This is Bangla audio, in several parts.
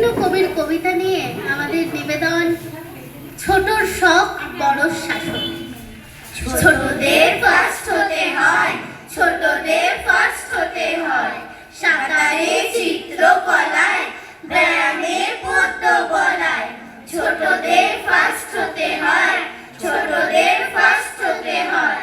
কবির কবিতা নিয়ে আমাদের নিবেদন শখ, বড় শাসন। ছোটদের ফার্স্ট হতে হয়, ছোটদের ফার্স্ট হতে হয়। সাঁতারে চিত্রকলায় ব্যায়ামে পদ্য বলায়। ছোটদের ফার্স্ট হতে হয়, ছোটদের ফার্স্ট হতে হয়।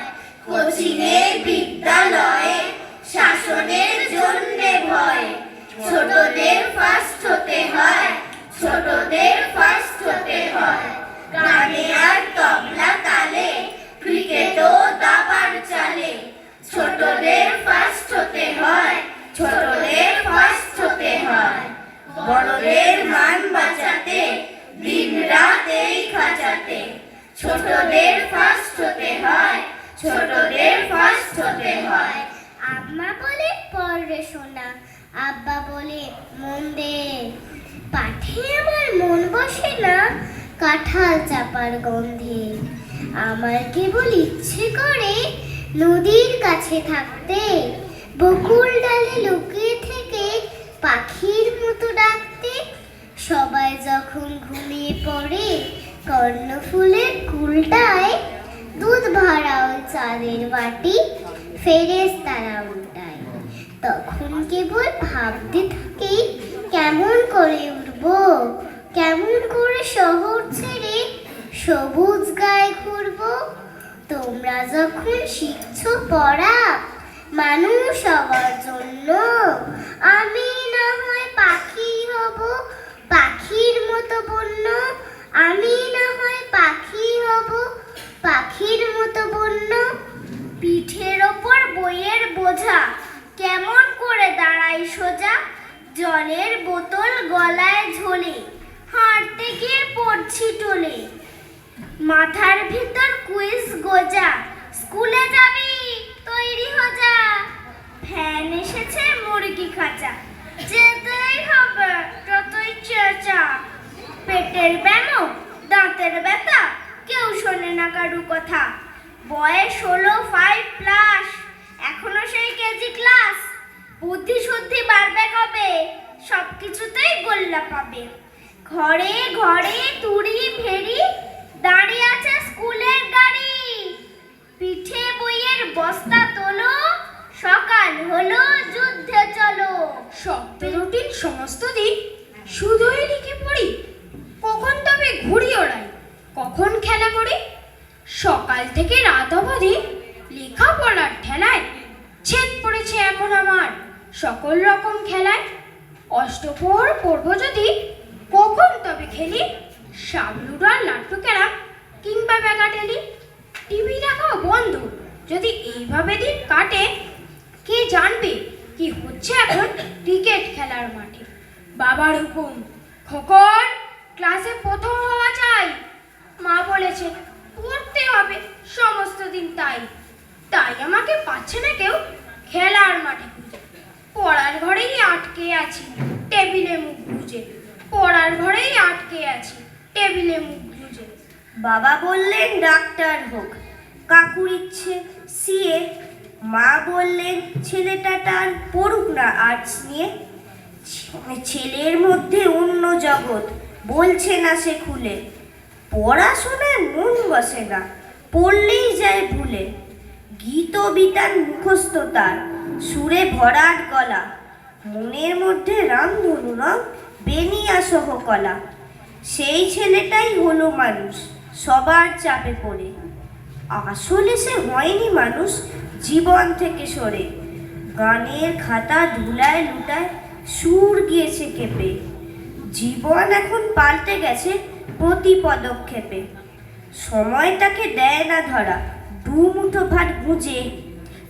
বড়দের মান বাঁচাতে, দিন রাত এই খাঁচাতে। ছোটদের ফার্স্ট হতে হয়, ছোটদের ফার্স্ট হতে হয়। আম্মা বলে পড়বে শোনা আব্বা বলে, মন দে। পাঠে আমার মন বসে না, কাঁঠাল চাপার গন্ধে। আমার কেবল ইচ্ছে করে নদীর কাছে থাকতে, বকুল ডালে লুকিয়ে থেকে পাখির মতো ডাকতে সবাই যখন ঘুমিয়ে পড়ে কর্ণফুলের কুলটায় দুধ ভরা ওই চাঁদের বাটি ফেরেস তারা উল্টায় তখন কেবল ভাবতে থাকি কেমন করে উঠব কেমন করে শহর ছেড়ে সবুজ গায়ে ঘুরব তোমরা যখন শিখছো পড়া, মানুষ হওয়ার জন্য। আমি না হয় পাখি হব, পাখির মতো বন্য। আমি না হয় পাখি হব, পাখির মতো বন্য। পিঠের ওপর বইয়ের বোঝা, কেমন করে দাঁড়াই সোজা? জলের বোতল গলায় ঝোলে, হাঁটতে গিয়ে পড়ছি টোলে। মাথার ভিতর কুইজ গোজা। স্কুলে যাবি, তৈরি হজা। ফ্যান এসেছে, মুরগি খাঁচা যেতেই হবে, যতই চেঁচা। পেটের ব্যামো, দাঁতের ব্যথা, কেউ শোনে না কারু কথা। বয়স হলো ফাইভ প্লাস এখনও সেই কেজি ক্লাস বুদ্ধি শুদ্ধি বাড়বে কবে? সব কিছুতেই গোল্লা পাবে। ঘরে ঘরে তুড়ি ভেড়ি দাঁড়িয়ে আছে স্কুলের গাড়ি। পিঠে বইয়ের বস্তা তোলো, সকাল হলো, যুদ্ধে চলো। রুটিন সমস্ত দিন শুধুই লিখে পড়ি। কখন তবে ঘুড়ি ওড়াই, কখন খেলা করি। সকাল থেকে রাত অবধি লেখাপড়ার ঠেলায় ছেদ পড়েছে এখন আমার। সকল রকম খেলায় অষ্টপ্রহর পড়ব যদি, কখন তবে খেলি সাবলুডো আর লাট্টু ক্যারাম কিংবা ব্যাগাটেলি টিভি দেখাও বন্ধ। যদি এইভাবে দিন কাটে, কে জানবে কি হচ্ছে এখন ক্রিকেট খেলার মাঠে? বাবার হুকুম খোকন ক্লাসে প্রথম হওয়া চাই। মা বলেছে, পড়তে হবে, সমস্ত দিন তাই। তাই আমাকে পাচ্ছে না কেউ খেলার মাঠে খুঁজে। পড়ার ঘরেই আটকে আছি, টেবিলে মুখ গুজে। পড়ার ঘরেই আটকে আছি টেবিলে মুখ গুজে। বাবা বললেন, ডাক্তার হোক। কাকুর ইচ্ছে সিএ মা বললেন, ছেলেটা তার পড়ুক না আর্টস নিয়ে ছেলের মধ্যে অন্য জগৎ, বলছে না সে খুলে। পড়াশোনায় মন বসে না, পড়লেই যায় ভুলে। গীত বিতান মুখস্থ তার, সুরে ভরাট গলা। মনের মধ্যে রামধনু রং বেনিয়া সহ কলা। সেই ছেলেটাই হলো মানুষ, সবার চাপে পড়ে। আসলে সে হয়নি মানুষ, জীবন থেকে সরে। গানের খাতা ধুলায় লুটায় সুর গিয়েছে কেঁপে জীবন এখন পাল্টে গেছে প্রতি পদক্ষেপে। সময়টাকে দেয় না ধরা দু মুঠো ভাত গুঁজে।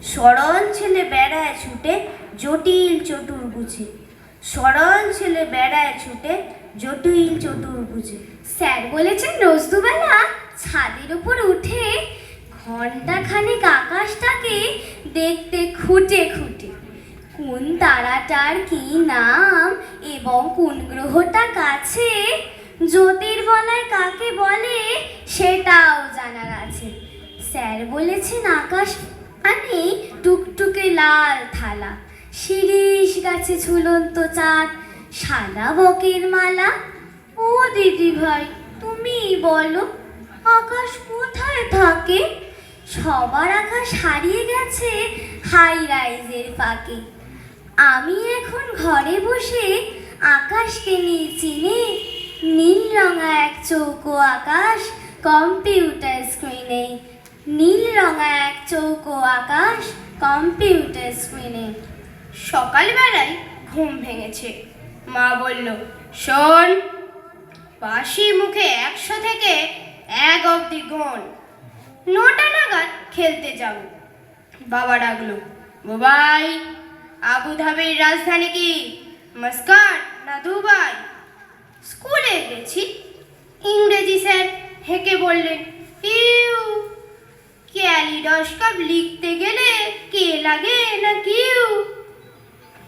সরল ছেলে বেড়ায় ছুটে, জটিল চতুর গুছে। সরল ছেলে বেড়ায় ছুটে জটিল চতুর বুঝে। স্যার বলেছেন রোজ দুবেলা ছাদের উপর উঠে ঘণ্টা খানেক আকাশটাকে দেখতে খুঁটে খুঁটে। কোন তারাটার কি নাম এবং কোন গ্রহটা কাছে জ্যোতির্বলয় কাকে বলে সেটাও জানার আছে। স্যার বলেছেন আকাশ মানে টুকটুকে লাল থালা। শিরিষ গাছে ঝুলন্ত চাঁদ সাদা বকের মালা? ও দিদি ভাই তুমি বলো, আকাশ কোথায় থাকে? সবার আকাশ হারিয়ে গেছে হাই রাইজের ফাঁকে। আমি এখন ঘরে বসে আকাশকে নিয়ে চিনে। নীল রঙা এক চৌকো আকাশ কম্পিউটার স্ক্রিনে নীল রঙা এক চৌকো আকাশ কম্পিউটার স্ক্রিনে সকালবেলায় ঘুম ভেঙেছে। মা বলল, শোন বাসি মুখে একশো থেকে এক অবধি গোন। নটা নাগাদ খেলতে যাব। বাবা ডাকলো, বাবাই, আবুধাবির রাজধানী কি? মাস্কাট না দুবাই? স্কুলে গেছি। ইংরেজি স্যার হেঁকে বললেন, ইউ, ক্যালিডস্কোপ লিখতে গেলে কে লাগে না কিউ?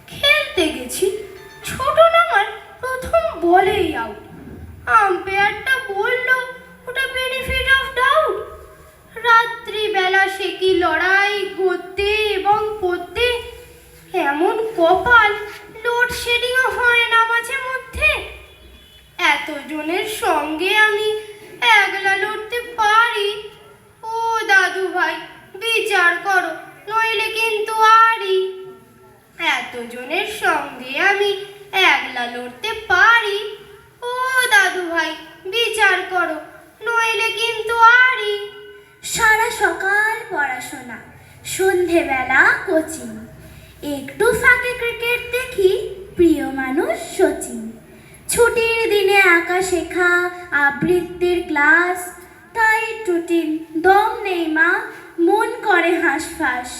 খেলতে গেছি। ছোট নামার প্রথম বলেই আউট আম্পায়ারটা বলল, ওটা বেনিফিট অফ ডাউট রাত্রিবেলা সে কি লড়াই করতে এবং পড়তে এমন কপাল লোডশেডিংও হয় না মাঝে মধ্যে? এতজনের সঙ্গে আমি একলা লড়তে পারি? ও দাদু ভাই, বিচার করো, নইলে কিন্তু আরই এতজনের সঙ্গে আমি একলা লড়তে পারি? ও দাদু ভাই, বিচার করো, নইলে কিন্তু আরই সারা সকাল পড়াশোনা, সন্ধেবেলা কোচিং। একটু ফাঁকে ক্রিকেট দেখি, প্রিয় মানুষ সচিন। ছুটির দিনে আঁকা শেখা, আবৃত্তির ক্লাস। তাই রুটিন দম নেই মা, মন করে হাঁসফাঁস।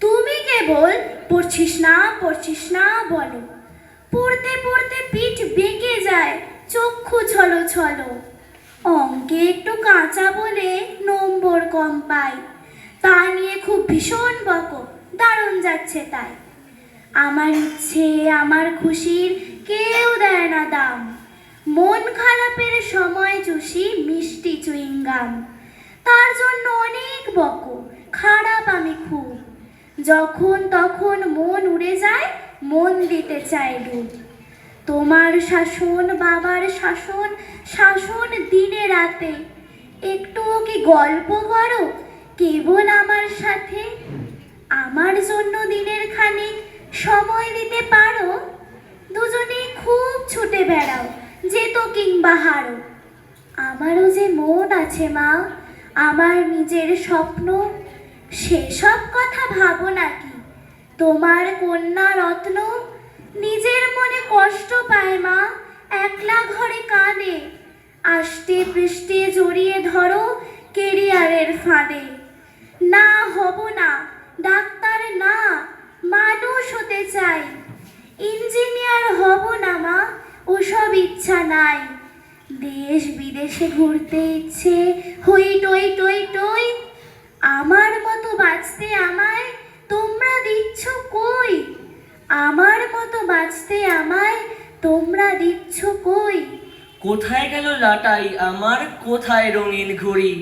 তুমি কেবল পড়ছিস না পড়ছিস না বলো। পড়তে পড়তে পিঠ বেঁকে যায়, চক্ষু ছলো ছলো। অঙ্কে একটু কাঁচা বলে নম্বর কম পাই। তা নিয়ে খুব ভীষণ বকো, দারুণ যাচ্ছে তাই। আমার ইচ্ছে, আমার খুশির কেউ দেয় না দাম। মন খারাপের সময় চুষি মিষ্টি চুইংগাম। তার জন্য অনেক বকো, খারাপ আমি খুব। যখন তখন মন উড়ে যায় মন দিতে চায় ডুব তোমার শাসন, বাবার শাসন শাসন দিনে রাতে। একটুও কি গল্প করো? কেবল আমার সাথে? আমার জন্য দিনের খানিক সময় দিতে পারো? দুজনে খুব ছুটে বেড়াও, যেত কিংবা হারো। আমারও যে মন আছে মা, আমার নিজের স্বপ্ন, সেসব কথা ভাবো নাকি? তোমার কন্যা রত্ন? নিজের মনে কষ্ট পায় মা, একলা ঘরে কাঁদে। আষ্টে পৃষ্ঠে জড়িয়ে ধরো কেরিয়ারের ফাঁদে। না হব না, ডাক্তার না, মানুষ হতে চাই। ইঞ্জিনিয়ার হব না মা, ওসব ইচ্ছা নাই। দেশ বিদেশে ঘুরতে ইচ্ছে, হই টই টই টই, আমার মতো বাঁচতে আমায় তোমরা দিচ্ছ কই? আমার মতো বাঁচতে আমায় তোমরা দিচ্ছ কই? কোথায় গেল লাটাই আমার কোথায় রঙিন ঘড়ি?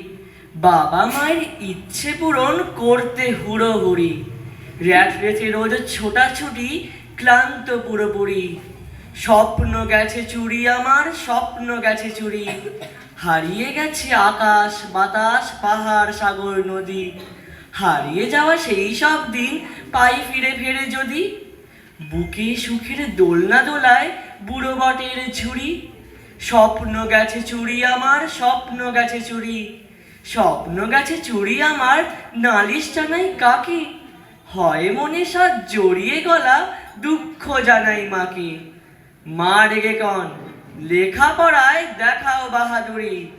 বাবা মায়ের ইচ্ছে পূরণ করতে হুড়ো হুড়ি র্যাট রেচে রোজ ছোটাছুটি, ক্লান্ত পুরোপুরি। স্বপ্ন গেছে চুরি আমার, স্বপ্ন গেছে চুরি। হারিয়ে গেছে আকাশ, বাতাস, পাহাড়, সাগর, নদী। হারিয়ে যাওয়া সেই সব দিন পাই ফিরে ফিরে যদি? বুকে সুখের দোলনা দোলায় বুড়ো বটের ঝুড়ি স্বপ্ন গেছে চুরি আমার, স্বপ্ন গেছে চুরি। স্বপ্ন গেছে চুরি আমার, নালিশ জানাই কাকে? হয় মনে সাত জড়িয়ে গলা, দুঃখ জানাই মাকে। মা রেগে কন, লেখাপড়ায় দেখাও বাহাদুরি।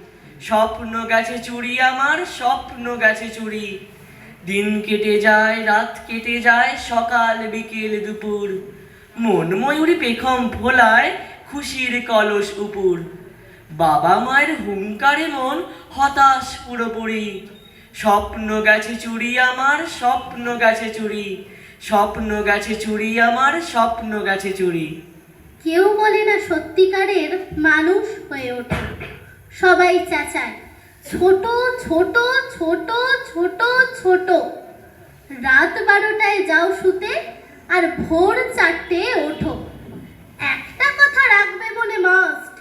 স্বপ্ন গেছে চুরি আমার, স্বপ্ন গেছে চুরি। দিন কেটে যায়, রাত কেটে যায়, সকাল, বিকেল, দুপুর। মন ময়ূরী পেখম ফোলায় খুশির কলস উপুর। বাবা মায়ের হুঙ্কারে মন হতাশ পুরোপুরি। স্বপ্ন গেছে চুরি আমার, স্বপ্ন গেছে চুরি। স্বপ্ন গেছে চুরি আমার, স্বপ্ন গেছে চুরি। কেউ বলে না সত্যিকারের মানুষ হয়ে ওঠে। সবাই চাচায়। ছোট ছোট ছোট ছোট ছোট। রাত বারোটায় যাও শুতে আর ভোর চারটে ওঠো। একটা কথা রাখবে মনে মাস্ট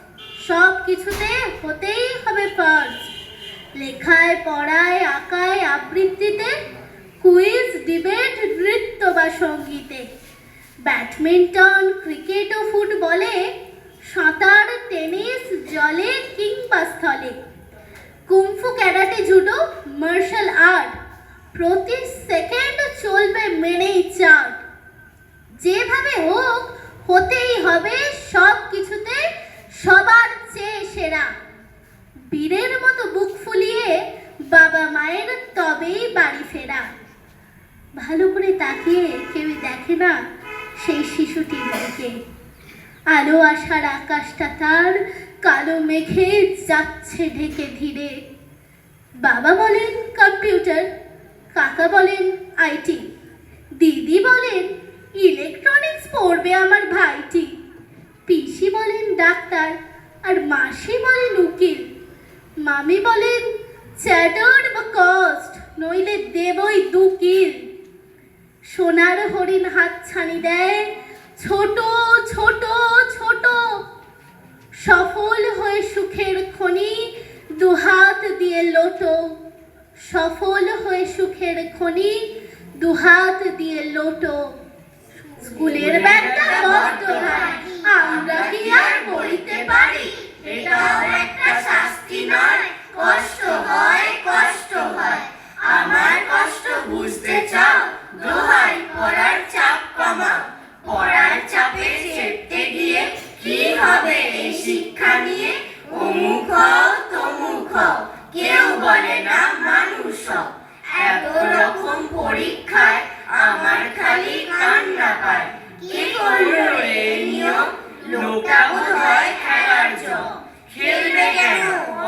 সব কিছুতে হতেই হবে ফার্স্ট লেখায়, পড়ায়, আঁকায়, আবৃত্তিতে কুইজ ডিবেট নৃত্য বা সঙ্গীতে। ব্যাডমিন্টন, ক্রিকেট ও ফুটবলে সাঁতার, টেনিস, জলে কিংবা স্থলে। Kung fu karate judo martial art. প্রতি সেকেন্ড চলবে মেনেই চার্ট যেভাবে হোক, হতেই হবে সব কিছুতে সবার চেয়ে সেরা। বীরের মতো বুক ফুলিয়ে বাবা মায়ের তবেই বাড়ি ফেরা। ভালো করে তাকিয়ে কেউ দেখে না সেই শিশুটির দিকে। আলো আসার আকাশটা তার কালো মেঘে যাচ্ছে ঢেকে ধীরে। বাবা বলেন, কম্পিউটার। কাকা বলেন আইটি দিদি বলেন, ইলেকট্রনিক্স পড়বে আমার ভাইটি। পিসি বলেন, ডাক্তার। আর মাসি বলেন, উকিল। মামি বলেন, চ্যাটার্ড বা কস্ট, নইলে দেবই দু কিল সোনার হরিণ হাত ছানি দেয়, ছোট ছোট ছোট। সফল হয়ে সুখের খনি দুহাত দিয়ে লোটো। সফল হয়ে সুখের খনি দুহাত দিয়ে লোটো। স্কুলের ব্যাগটা বড্ড ভারী আমরা কি আর বইতে পারি? এটাও একটা শাস্তি নয়, কষ্ট হয় কষ্ট হয়। আমার কষ্ট বুঝতে চাও, দোহাই পড়ার চাপ কমাও পড়ার চাপে চেপতে গিয়ে কি হবে এই শিক্ষা নিয়ে অমুক হও তমুক হও কেউ বলে না মানুষ হও এত রকম পরীক্ষায় আমার খালি কান্না পায় কি করল রে এই নিয়ম লোকটা বোধ হয় খেলার জম খেলবে কেন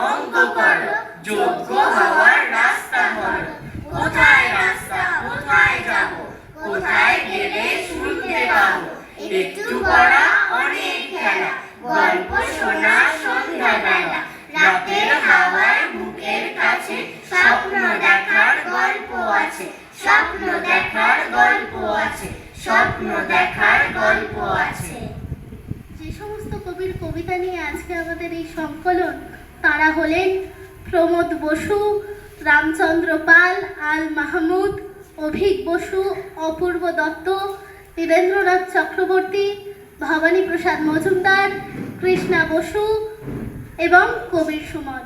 অঙ্ক করো যোগ্য হওয়ার রাস্তা ধরো কোথায় রাস্তা কোথায় যাব কোথায় গেলে শুনতে পাবো একটু পড়া অনেক খেলা গল্প শোনা সন্ধ্যাবেলা রাতের হাওয়ায় বুকের কাছে স্বপ্ন দেখার গল্প আছে স্বপ্ন দেখার গল্প আছে স্বপ্ন দেখার গল্প আছে যে সমস্ত কবির কবিতা নিয়ে আজকে আমাদের এই সংকলন। তারা হলেন প্রমোদ বসু, রামচন্দ্র পাল, আল মাহমুদ, অভিক বসু, অপূর্ব দত্ত, নীরেন্দ্রনাথ চক্রবর্তী ভবানী প্রসাদ মজুমদার, কৃষ্ণা বসু এবং কবির সুমন।